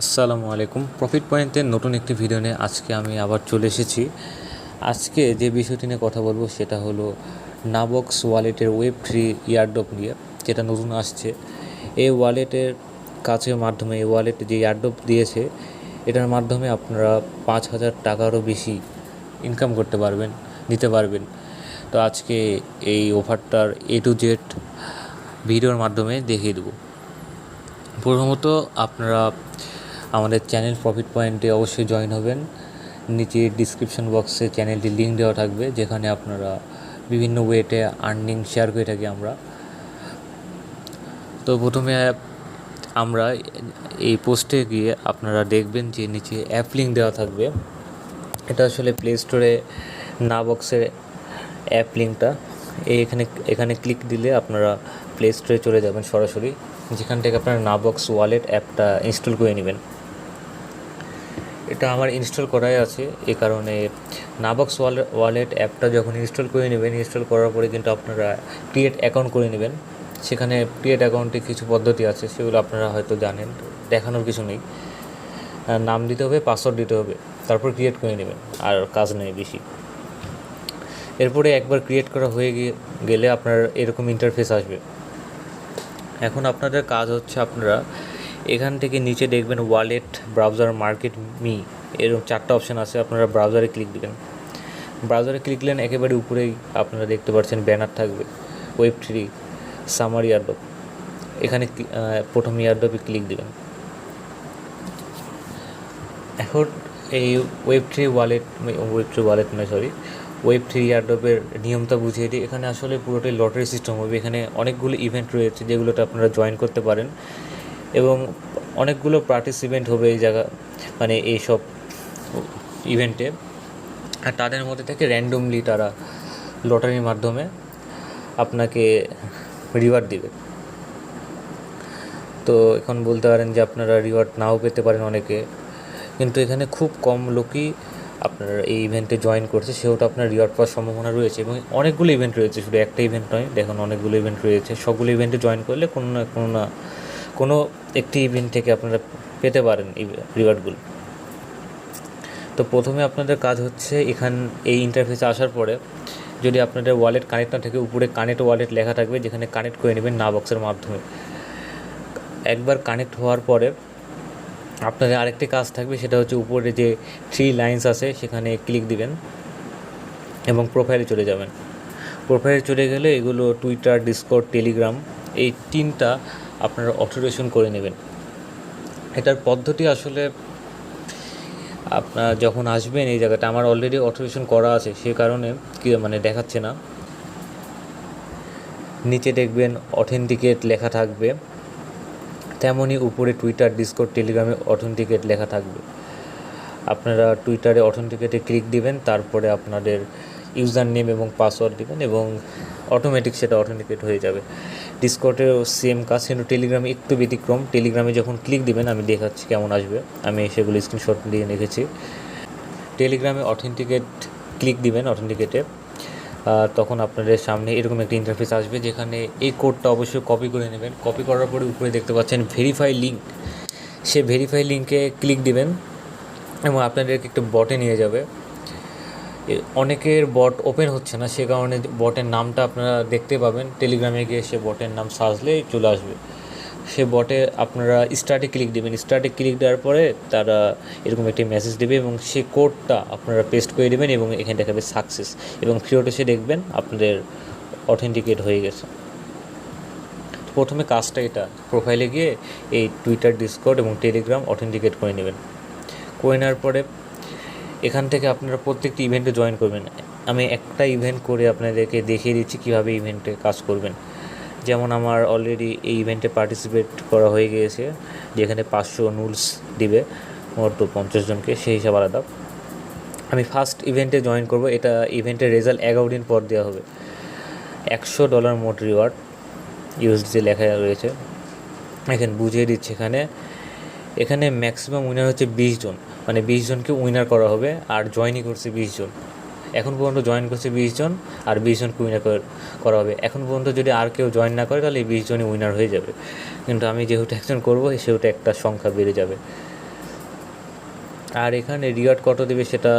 আসসালামু আলাইকুম। প্রফিট পয়েন্টের নতুন একটি ভিডিও নিয়ে আজকে আমি আবার চলে এসেছি। আজকে যে বিষয়টি নিয়ে কথা বলব সেটা হলো নাবক্স ওয়ালেটের ওয়েব থ্রি ইয়ারডপ নিয়ে, যেটা নতুন আসছে। এই ওয়ালেটের কাছের মাধ্যমে, এই ওয়ালেটে যে ইয়ারডপ দিয়েছে, এটার মাধ্যমে আপনারা পাঁচ হাজার টাকারও বেশি ইনকাম করতে পারবেন, নিতে পারবেন। তো আজকে এই অফারটার এ টু জেড ভিডিওর মাধ্যমে দেখিয়ে দেবো। প্রথমত আপনারা আমাদের চ্যানেল প্রফিট পয়েন্টে অবশ্যই জয়েন হবেন। নিচে ডিসক্রিপশন বক্সে চ্যানেলটির লিঙ্ক দেওয়া থাকবে, যেখানে আপনারা বিভিন্ন ওয়েতে আর্নিং শেয়ার করে থাকি আমরা। তো প্রথমে আমরা এই পোস্টে গিয়ে আপনারা দেখবেন যে নিচে অ্যাপ লিঙ্ক দেওয়া থাকবে। এটা আসলে প্লে স্টোরে না বক্সের অ্যাপ লিঙ্কটা এখানে এখানে ক্লিক দিলে আপনারা প্লে স্টোরে চলে যাবেন সরাসরি। যেখান থেকে আপনারা নাবক্স ওয়ালেট অ্যাপটা ইনস্টল করে নেবেন। এটা আমার ইনস্টল করাই আছে। এ কারণে নাবক্স ওয়ালেট অ্যাপটা যখন ইনস্টল করে নেবেন ইনস্টল করার পরে কিন্তু আপনারা ক্রিয়েট অ্যাকাউন্ট করে নেবেন। সেখানে ক্রিয়েট অ্যাকাউন্টে কিছু পদ্ধতি আছে, সেগুলো আপনারা হয়তো জানেন। দেখানোর কিছু নেই। নাম দিতে হবে পাসওয়ার্ড দিতে হবে, তারপর ক্রিয়েট করে নেবেন, আর কাজ নেই বেশি। এরপরে একবার ক্রিয়েট করা হয়ে গেলে আপনার এরকম ইন্টারফেস আসবে। এখন আপনাদের কাজ হচ্ছে আপনারা এখান থেকে নিচে দেখবেন ওয়ালেট ব্রাউজার মার্কেট মি এরকম চারটা অপশান আছে, আপনারা ব্রাউজারে ক্লিক দিবেন। ব্রাউজারে ক্লিক দিলেন, একেবারে উপরেই আপনারা দেখতে পাচ্ছেন ব্যানার থাকবে ওয়েব থ্রি সামার ইয়ারডপ এখানে প্রথম ইয়ারডপে ক্লিক দিবেন। এখন এই web three wallet web three wallet নয় সরি ওয়েব থ্রি ইয়ারডপের নিয়মটা বুঝিয়ে দিই। এখানে আসলে পুরোটাই লটারি সিস্টেম হবে। এখানে অনেকগুলো ইভেন্ট রয়েছে যেগুলোতে আপনারা জয়েন করতে পারেন। এবং অনেকগুলো পার্টিসিপেন্ট হবে এই জায়গা মানে এইসব ইভেন্টে আর তাদের মধ্যে থেকে র্যান্ডমলি তারা লটারির মাধ্যমে আপনাকে রিওয়ার্ড দিবে। তো এখন বলতে পারেন যে আপনারা রিওয়ার্ড নাও পেতে পারেন অনেকে, কিন্তু এখানে খুব কম লোকই আপনার এই ইভেন্টে জয়েন করছে, সেহেতু আপনার রিওয়ার্ড পাওয়ার সম্ভাবনা রয়েছে এবং অনেকগুলো ইভেন্ট রয়েছে, শুধু একটা ইভেন্ট নয়, দেখুন অনেকগুলো ইভেন্ট রয়েছে, সবগুলো ইভেন্টে জয়েন করলে কোনো না কোনো না কোনো একটি ইভেন্ট থেকে আপনারা পেতে পারেন রিওয়ার্ডগুলো তো প্রথমে আপনাদের কাজ হচ্ছে এখান, এই ইন্টারফেসে আসার পরে যদি আপনাদের ওয়ালেট কানেক্ট না থাকে, উপরে কানেক্ট ওয়ালেট লেখা থাকবে যেখানে কানেক্ট করে নেবেন না বক্সের মাধ্যমে। একবার কানেক্ট হওয়ার পরে আপনাদের আরেকটি কাজ থাকবে, সেটা হচ্ছে উপরে যে থ্রি লাইন্স আছে, সেখানে ক্লিক দিবেন এবং প্রোফাইলে চলে যাবেন। প্রোফাইলে চলে গেলে এগুলো টুইটার ডিসকর্ড টেলিগ্রাম এই তিনটা আপনারা অটোরেশন করে নেবেন। এটার পদ্ধতি আসলে আপনার যখন আসবেন এই জায়গাটা, আমার অলরেডি অটোরেশন করা আছে, সে কারণে কি মানে দেখাচ্ছে না। নিচে দেখবেন অথেন্টিকেট লেখা থাকবে তেমনই উপরে টুইটার ডিসকর্ড টেলিগ্রামে অথেন্টিকেট লেখা থাকবে। আপনারা টুইটারে অথেন্টিকেটে ক্লিক দিবেন, তারপরে আপনাদের ইউজার নেম এবং পাসওয়ার্ড দিবেন এবং অটোমেটিক সেটা অথেন্টিকেট হয়ে যাবে। ডিসকর্ডেও সেম কাজ, কিন্তু টেলিগ্রামে একটু ব্যতিক্রম। টেলিগ্রামে যখন ক্লিক দিবেন, আমি দেখাচ্ছি কেমন আসবে। আমি সেগুলো স্ক্রিনশট দিয়ে রেখেছি। টেলিগ্রামে অথেন্টিকেট ক্লিক দিবেন অথেন্টিকেটে তখন আপনাদের সামনে এরকম একটা ইন্টারফেস আসবে, যেখানে এই কোডটা অবশ্যই কপি করে নেবেন। কপি করার পরে উপরে দেখতে পাচ্ছেন ভেরিফাই লিঙ্ক সে ভেরিফাই লিঙ্কে ক্লিক দিবেন এবং আপনাদেরকে একটু বটে নিয়ে যাবে। অনেকের বট ওপেন হচ্ছে না, সে কারণে বটের নামটা আপনারা দেখতে পাবেন। টেলিগ্রামে গিয়ে সে বটের নাম সার্চলেই চলে আসবে। সে বটে আপনারা স্টার্টে ক্লিক দেবেন। স্টার্টে ক্লিক দেওয়ার পরে তারা এরকম একটি মেসেজ দেবে এবং সেই কোডটা আপনারা পেস্ট করে দেবেন এবং এখানে দেখাবে সাকসেস এবং ফিরত এসে দেখবেন আপনাদের অথেন্টিকেট হয়ে গেছে। প্রথমে কাজটা এটা। প্রোফাইলে গিয়ে এই টুইটার ডিসকর্ড এবং টেলিগ্রাম অথেন্টিকেট করে নেবেন। করে নেওয়ার পরে এখান থেকে আপনারা প্রত্যেকটি ইভেন্টে জয়েন করবেন। আমি একটা ইভেন্ট করে আপনাদেরকে দেখিয়ে দিচ্ছি কীভাবে ইভেন্টে কাজ করবেন। যেমন আমার অলরেডি এই ইভেন্টে পার্টিসিপেট করা হয়ে গিয়েছে, যেখানে পাঁচশো নুলস দিবে, মোট পঞ্চাশ জনকে, সেই হিসাব আলাদা। আমি ফার্স্ট ইভেন্টে জয়েন করব, এটা ইভেন্টের রেজাল্ট এগারো দিন পর দেওয়া হবে। একশো ডলার মোট রিওয়ার্ড ইউএসডিতে লেখা রয়েছে। এখানে বুঝিয়ে দিচ্ছে এখানে এখানে ম্যাক্সিমাম উইনার হচ্ছে বিশ জন। মানে বিশ জনকে উইনার করা হবে আর জয়েনই করছে বিশ জন। এখন পর্যন্ত জয়েন করছে বিশ জন আর বিশ জনকে উইনার করা হবে। এখন পর্যন্ত যদি আর কেউ জয়েন না করে, তাহলে এই বিশ জনই উইনার হয়ে যাবে। কিন্তু আমি যেহেতু একজন করব, সেহেতু একটা সংখ্যা বেড়ে যাবে। আর এখানে রিওয়ার্ড কত দেবে সেটা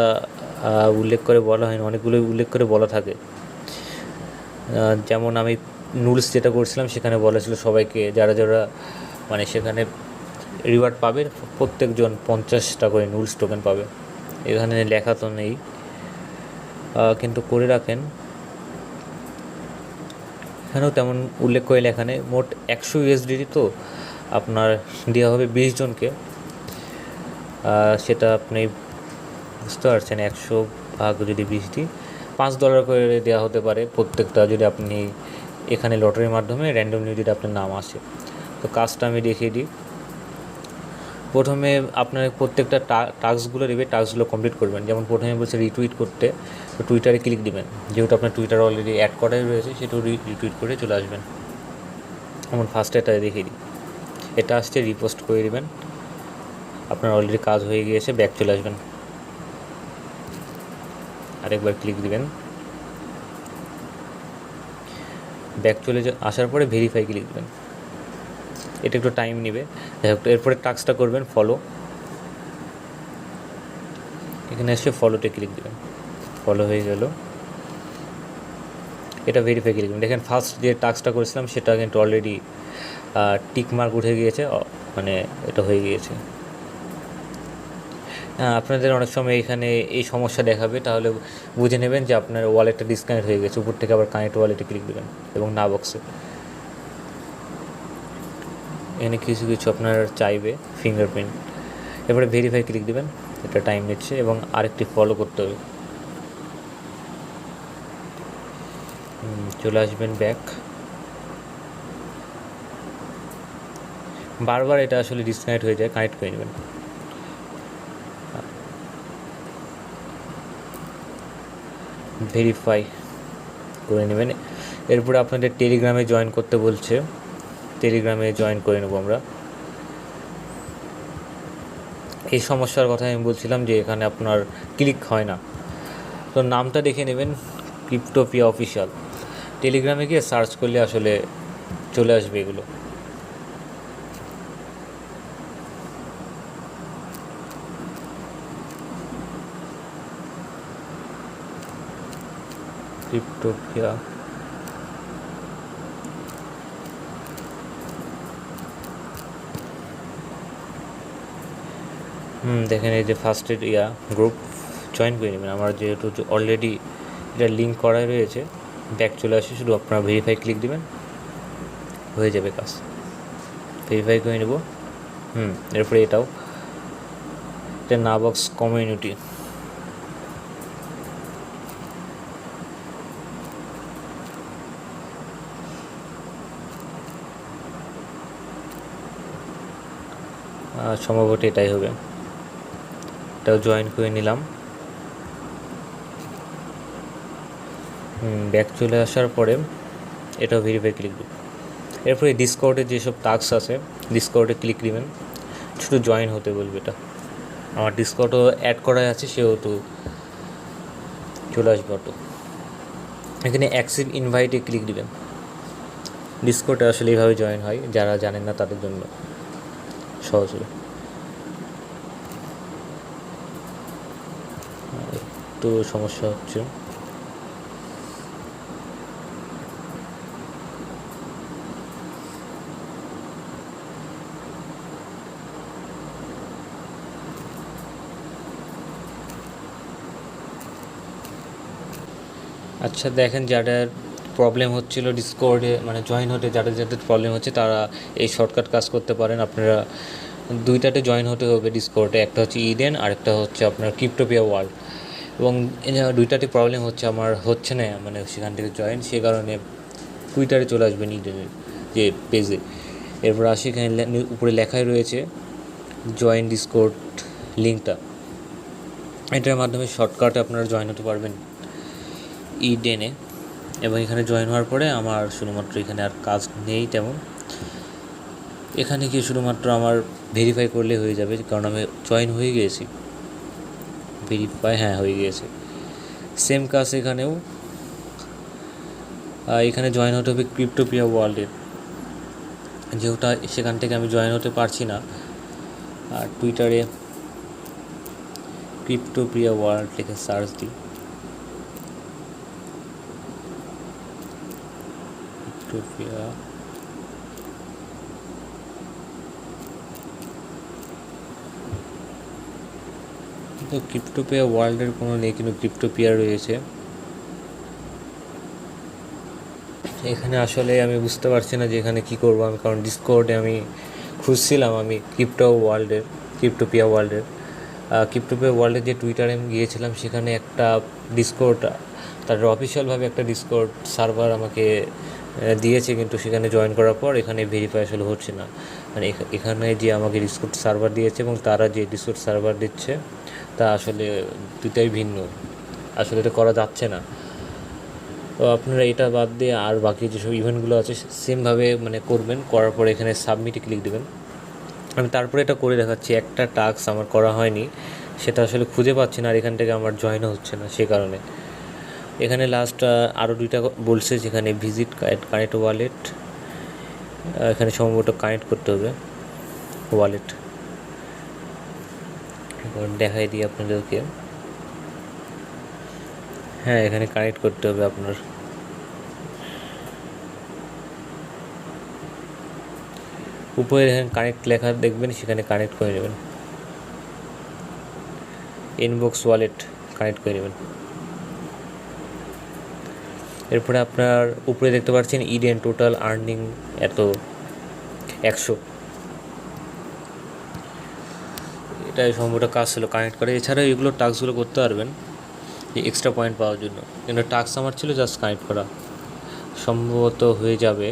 উল্লেখ করে বলা হয়নি। অনেকগুলো উল্লেখ করে বলা থাকে। যেমন আমি নুলস যেটা করছিলাম, সেখানে বলা ছিল সবাইকে, যারা যারা মানে সেখানে রিওয়ার্ড পাবে, প্রত্যেকজন পঞ্চাশটা করে নুলস টোকেন পাবে। এখানে লেখা তো নেই। কিন্তু করে রাখেন। এখানেও তেমন উল্লেখ করে লেখা নেই। মোট একশো ইউএসডিটি তো আপনার দেওয়া হবে বিশ জনকে। সেটা আপনি বুঝতে পারছেন, একশো ভাগ যদি বিশ দিই পাঁচ ডলার করে দেওয়া হতে পারে প্রত্যেকটা যদি আপনি এখানে লটারির মাধ্যমে র্যান্ডমলি যদি আপনার নাম আসে। তো কাজটা আমি দেখিয়ে দিই। প্রথমে আপনার প্রত্যেকটা টাস্কগুলো দেবে টাস্কগুলো কমপ্লিট করবেন। যেমন প্রথমে বলছে রিটুইট করতে, তো টুইটারে ক্লিক দিবেন। যেহেতু আপনার টুইটার অলরেডি অ্যাড করাই রয়েছে সেটাও রিটুইট করে চলে আসবেন। যেমন ফার্স্টে এটা দেখিয়ে দিই। এটা আসছে রিপোস্ট করে দেবেন। আপনার অলরেডি কাজ হয়ে গিয়েছে ব্যাক চলে আসবেন। আরেকবার ক্লিক দিবেন। ব্যাক চলে আসার পরে ভেরিফাই ক্লিক দিবেন। এটা একটু টাইম নেবে। এরপরে টাস্কটা করবেন ফলো এখানে এসে ফলোতে ক্লিক দেবেন। ফলো হয়ে গেল। এটা ভেরিফাই ক্লিক দেখেন ফার্স্ট যে টাস্কটা করেছিলাম, সেটা কিন্তু অলরেডি টিক মার্ক উঠে গিয়েছে মানে এটা হয়ে গিয়েছে। হ্যাঁ আপনাদের অনেক সময় এখানে এই সমস্যা দেখাবে, তাহলে বুঝে নেবেন যে আপনার ওয়ালেটটা ডিসকানেক্ট হয়ে গেছে। উপর থেকে আবার কানেক্ট ওয়ালেটে ক্লিক দেবেন, এবং না বক্সে এখানে কিছু কিছু আপনার চাইবে ফিঙ্গারপ্রিন্ট এবারে ভেরিফাই ক্লিক দেবেন, এটা টাইম নিচ্ছে এবং আরেকটি ফলো করতে হবে। চলে আসবেন ব্যাক বারবার এটা আসলে ডিসকানেক্ট হয়ে যায় কানেক্ট করে নেবেন। ভেরিফাই করে নেবেন। এরপরে আপনাদের টেলিগ্রামে জয়েন করতে বলছে। টেলিগ্রামে জয়েন করে নেব আমরা। এই সমস্যার কথা আমি বলছিলাম যে এখানে আপনার ক্লিক হয় না। তো নামটা দেখে নেবেন ক্রিপ্টোপিয়া অফিসিয়াল টেলিগ্রামে গিয়ে সার্চ করলে আসলে চলে আসবে এগুলো। ক্রিপ্টোপিয়া হুম দেখেন এই যে ফার্স্ট এড ইয়া গ্রুপ জয়েন করে নেবেন। আমার যেহেতু অলরেডি এটা লিঙ্ক করাই রয়েছে ব্যাক চলে আসে, শুধু আপনারা ভেরিফাই ক্লিক দিবেন, হয়ে যাবে কাজ। ভেরিফাই করে নেব। হুম, এরপরে এটাও। এটা না বক্স কমিউনিটি সম্ভবত এটাই হবে। এটাও জয়েন করে নিলাম। ব্যাক চলে আসার পরে এটাও ভেরিফাই ক্লিক দেব। এরপরে ডিসকর্ডে যেসব টাস্ক আছে ডিসকর্ডে ক্লিক দিবেন। শুধু জয়েন হতে বলবে এটা। আমার ডিসকর্ডও অ্যাড করা আছে সেহেতু চলে আসবে অটো। এখানে অ্যাক্সিভ ইনভাইটে ক্লিক দিবেন। ডিসকর্ডে আসলে এইভাবে জয়েন হয়, যারা জানেন না তাদের জন্য সহজ হবে একটু সমস্যা হচ্ছে। আচ্ছা দেখেন যাদের প্রবলেম হচ্ছিল ডিসকর্ডে মানে জয়েন হতে, যাদের যাদের প্রবলেম হচ্ছে, তারা এই শর্টকাট কাজ করতে পারেন। আপনারা দুইটাতে জয়েন হতে হবে ডিসকর্ডে একটা হচ্ছে ইডেন আর একটা হচ্ছে আপনার ক্রিপ্টোপিয়া ওয়ার্ল্ড এবং দুইটাতে প্রবলেম হচ্ছে, আমার হচ্ছে না মানে সেখান থেকে জয়েন সে কারণে টুইটারে চলে আসবেন ইডেনের যে পেজে এরপর আসি এখানে উপরে লেখাই রয়েছে জয়েন ডিসকোড লিঙ্কটা এটার মাধ্যমে শর্টকাটে আপনারা জয়েন হতে পারবেন ই ডেনে এবং এখানে জয়েন হওয়ার পরে আমার শুধুমাত্র এখানে আর কাজ নেই তেমন। এখানে গিয়ে শুধুমাত্র আমার ভেরিফাই করলে হয়ে যাবে, কারণ আমি জয়েন হয়ে গিয়েছি। ভেরিফাই হ্যাঁ হয়ে গিয়েছে। সেম কাজ এখানেও এখানে জয়েন হতে হবে ক্রিপ্টোপিয়া ওয়ার্ল্ডের যেহেতু সেখান থেকে আমি জয়েন হতে পারছি না, আর টুইটারে ক্রিপ্টোপ্রিয়া ওয়ার্ল্ড লিখে সার্চ দিই। ক্রিপ্টোপ্রিয়া কিন্তু ক্রিপ্টোপিয়া ওয়ার্ল্ডের কোনো নেই, কিন্তু ক্রিপ্টোপিয়া রয়েছে। এখানে আসলে আমি বুঝতে পারছি না যে এখানে কী করব আমি, কারণ ডিসকোর্ডে আমি খুঁজছিলাম আমি ক্রিপ্টো ওয়ার্ল্ডের ক্রিপ্টোপিয়া ওয়ার্ল্ডের ক্রিপ্টোপিয়া ওয়ার্ল্ডের যে টুইটারে আমি গিয়েছিলাম, সেখানে একটা ডিসকোড তাদের অফিসিয়ালভাবে একটা ডিসকোর্ড সার্ভার আমাকে দিয়েছে, কিন্তু সেখানে জয়েন করার পর এখানে ভেরিফাই আসলে হচ্ছে না। মানে এখা- এখানে যে আমাকে ডিসকোড সার্ভার দিয়েছে এবং তারা যে ডিসকোড সার্ভার দিচ্ছে তা আসলে দুটাই ভিন্ন। আসলে এটা করা যাচ্ছে না। তো আপনারা এটা বাদ দিয়ে আর বাকি যেসব ইভেন্টগুলো আছে সেমভাবে মানে করবেন, করার পরে এখানে সাবমিটে ক্লিক দেবেন। আমি তারপরে এটা করে দেখাচ্ছি, একটা টাস্ক আমার করা হয়নি, সেটা আসলে খুঁজে পাচ্ছি না আর এখান থেকে আমার জয়েনও হচ্ছে না সে কারণে। এখানে লাস্ট আরও দুইটা বলছে যেখানে ভিজিট কানেক্ট ওয়ালেট এখানে সম্ভবত কানেক্ট করতে হবে ওয়ালেট এবার দেখাই দিই আপনাদেরকে। হ্যাঁ এখানে কানেক্ট করতে হবে আপনার। উপরে এখানে কানেক্ট লেখা দেখবেন, সেখানে কানেক্ট করে নেবেন। ইনবক্স ওয়ালেট কানেক্ট করে নেবেন। এরপরে আপনার উপরে দেখতে পাচ্ছেন ইডেন টোটাল আর্নিং এত একশো। এটাই সম্ভবত কাজ ছিল কানেক্ট করে। এছাড়া এগুলো টাস্কগুলো করতে পারবেন, যে এক্সট্রা পয়েন্ট পাওয়ার জন্য। কিন্তু টাস্ক আমার ছিল জাস্ট কানেক্ট করা। সম্ভবত হয়ে যাবে।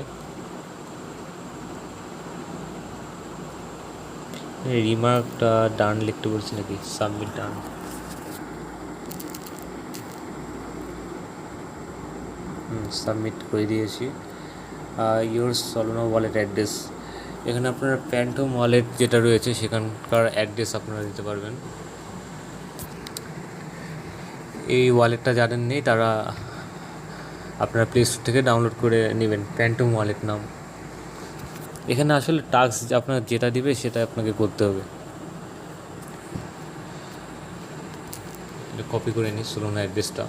রিমার্কটা ডান লিখতে বলছি নাকি? সাবমিট ডান সাবমিট করে দিয়েছি। ইউর সলোনো ওয়ালেট অ্যাড্রেস এখানে আপনার প্যান্টম ওয়ালেট যেটা রয়েছে, সেখানকার অ্যাড্রেস আপনারা দিতে পারবেন। এই ওয়ালেটটা যাদের নেই, তারা আপনারা প্লে স্টোর থেকে ডাউনলোড করে নেবেন প্যান্টম ওয়ালেট নাম। এখানে আসলে টাস্ক আপনার যেটা দিবে, সেটা আপনাকে করতে হবে। কপি করে নিই সোলোনা অ্যাড্রেসটা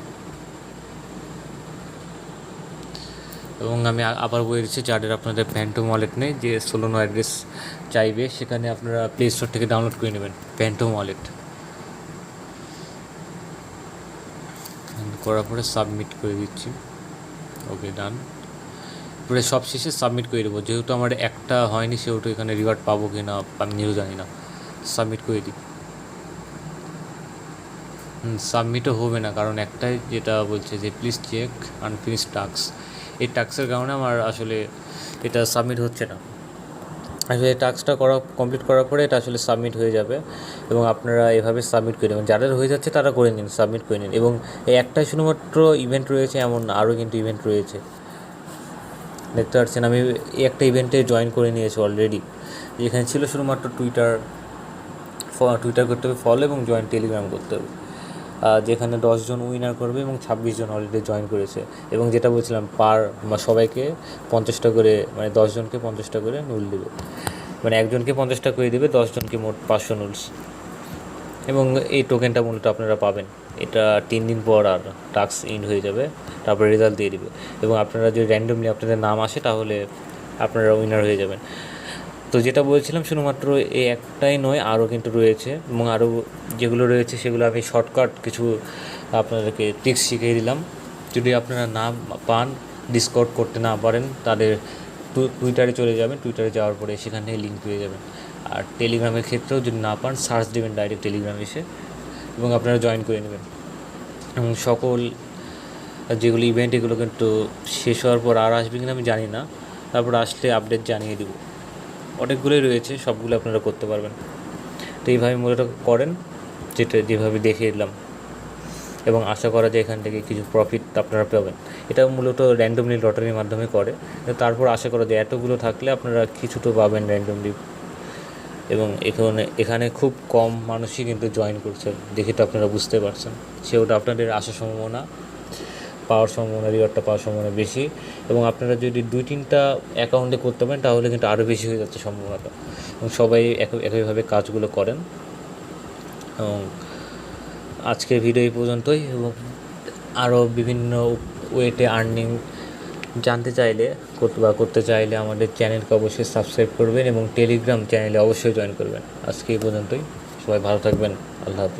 এবং আমি আবার বলে দিচ্ছি, যাদের আপনাদের প্যান্টম ওয়ালেট নেই, যে সোলোনো অ্যাড্রেস চাইবে, সেখানে আপনারা প্লে স্টোর থেকে ডাউনলোড করে নেবেন প্যান্টম ওয়ালেট করার পরে সাবমিট করে দিচ্ছি। ওকে ডান পরে সব শেষে সাবমিট করে দেবো। যেহেতু আমার একটা হয়নি, সেহেতু এখানে রিওয়ার্ড পাবো কি না আমি নিজেও জানি না। সাবমিট করে দিই। সাবমিটও হবে না, কারণ একটাই যেটা বলছে যে প্লিজ চেক আনফিনিশ টাস্ক এই টাস্কের কারণে আমার আসলে এটা সাবমিট হচ্ছে না। আসলে টাস্কটা করা কমপ্লিট করার পরে এটা আসলে সাবমিট হয়ে যাবে এবং আপনারা এভাবে সাবমিট করে নেবেন। যাদের হয়ে যাচ্ছে তারা করে নিন সাবমিট করে নিন এবং এই একটাই শুধুমাত্র ইভেন্ট রয়েছে এমন আরও কিন্তু ইভেন্ট রয়েছে। দেখতে পাচ্ছেন, আমি এই একটা ইভেন্টে জয়েন করে নিয়েছি অলরেডি এখানে ছিল শুধুমাত্র টুইটার টুইটার করতে হবে ফলো এবং জয়েন টেলিগ্রাম করতে হবে। যেখানে দশজন উইনার করবে এবং ছাব্বিশ জন অলরেডি জয়েন করেছে। এবং যেটা বলছিলাম, পার সবাইকে পঞ্চাশটা করে মানে দশজনকে পঞ্চাশটা করে নুল দেবে। মানে একজনকে পঞ্চাশটা করে দেবে, দশজনকে মোট পাঁচশো নুলস এবং এই টোকেনটা মূলত আপনারা পাবেন। এটা তিন দিন পর আর টাস্ক ইন হয়ে যাবে, তারপরে রেজাল্ট দিয়ে দেবে। এবং আপনারা যদি র্যান্ডমলি আপনাদের নাম আসে, তাহলে আপনারা উইনার হয়ে যাবেন। তো যেটা বলছিলাম, শুধুমাত্র এই একটাই নয়, আরও কিন্তু রয়েছে এবং আরও যেগুলো রয়েছে সেগুলো আমি শর্টকাট কিছু আপনাদেরকে টিক্স শিখিয়ে দিলাম। যদি আপনারা না পান ডিসকট করতে না পারেন, তাদের টুইটারে চলে যাবেন টুইটারে যাওয়ার পরে সেখান লিঙ্ক পেয়ে যাবেন। আর টেলিগ্রামের ক্ষেত্রেও যদি না পান সার্চ দেবেন ডাইরেক্ট টেলিগ্রামে এসে এবং আপনারা জয়েন করে নেবেন। এবং সকল যেগুলো ইভেন্ট এগুলো কিন্তু শেষ হওয়ার পর আর আসবে কিনা আমি জানি না। তারপর আসলে আপডেট জানিয়ে দিব। অনেকগুলোই রয়েছে, সবগুলো আপনারা করতে পারবেন। তো এইভাবে মূলত করেন, যেটা যেভাবে দেখিয়ে দিলাম। এবং আশা করা যায় এখান থেকে কিছু প্রফিট আপনারা পাবেন। এটা মূলত র্যান্ডমলি লটারির মাধ্যমে করে। তারপর আশা করা যায় এতগুলো থাকলে আপনারা কিছু তো পাবেন র্যান্ডমলি এবং এখানে এখানে খুব কম মানুষই কিন্তু জয়েন করছে। দেখে তো আপনারা বুঝতে পারছেন। সেটা আপনাদের আসার সম্ভাবনা। পাওয়ার সম্ভাবনা রিওয়ার্ডটা পাওয়ার সম্ভাবনা বেশি এবং আপনারা যদি দুই তিনটা অ্যাকাউন্টে করতে পারেন, তাহলে কিন্তু আরও বেশি হয়ে যাচ্ছে সম্ভাবনাটা এবং সবাই একই একইভাবে কাজগুলো করেন। এবং আজকের ভিডিও এই পর্যন্তই এবং আরও বিভিন্ন ওয়েতে আর্নিং জানতে চাইলে বা করতে চাইলে আমাদের চ্যানেলকে অবশ্যই সাবস্ক্রাইব করবেন এবং টেলিগ্রাম চ্যানেলে অবশ্যই জয়েন করবেন। আজকে এই পর্যন্তই। সবাই ভালো থাকবেন। আল্লাহ হাফিজ।